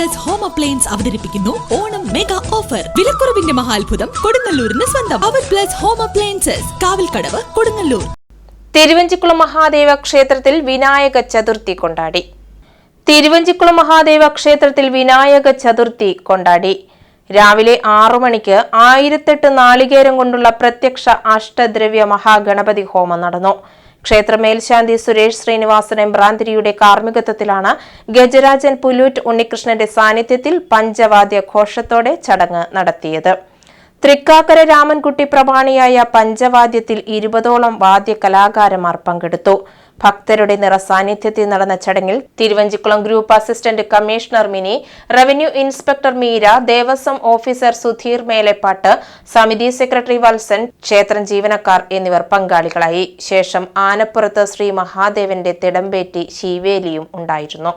Plus home appliance അവതരിപ്പിക്കുന്നു. Onam mega offer വിലക്കുറവിന്റെ മഹാത്ഭുതം കൊടുങ്ങല്ലൂരിന് സ്വന്തം. അവർ plus home appliances Kavalkadavu Kodungallur. Thiruvanchikulam Mahadeva ക്ഷേത്രത്തിൽ വിനായക ചതുർത്ഥി കൊണ്ടാടി. തിരുവഞ്ചിക്കുളം മഹാദേവ ക്ഷേത്രത്തിൽ വിനായക ചതുർത്ഥി കൊണ്ടാടി. രാവിലെ ആറു മണിക്ക് ആയിരത്തെട്ട് നാളികേരം കൊണ്ടുള്ള പ്രത്യക്ഷ അഷ്ടദ്രവ്യ മഹാഗണപതി ഹോമം നടന്നു. ക്ഷേത്ര മേൽശാന്തി സുരേഷ് ശ്രീനിവാസൻ എംബ്രാന്തിരിയുടെ കാർമ്മികത്വത്തിലാണ് ഗജരാജൻ പുലൂറ്റ് ഉണ്ണികൃഷ്ണന്റെ സാന്നിധ്യത്തിൽ പഞ്ചവാദ്യ ഘോഷത്തോടെ ചടങ്ങ് നടത്തിയത്. തൃക്കാക്കര രാമൻകുട്ടി പ്രമാണിയായ പഞ്ചവാദ്യത്തിൽ ഇരുപതോളം വാദ്യ കലാകാരന്മാർ പങ്കെടുത്തു. ഭക്തരുടെ നിറസാന്നിധ്യത്തിൽ നടന്ന ചടങ്ങിൽ Thiruvanchikulam group assistant commissioner Mini revenue inspector Meera Devaswom officer Sudheer Melepattu സമിതി സെക്രട്ടറി വത്സൻ ക്ഷേത്രം ജീവനക്കാർ എന്നിവർ പങ്കാളികളായി. ശേഷം ആനപ്പുറത്ത് ശ്രീ മഹാദേവന്റെ തിടമ്പേറ്റി ശീവേലിയും ഉണ്ടായിരുന്നു.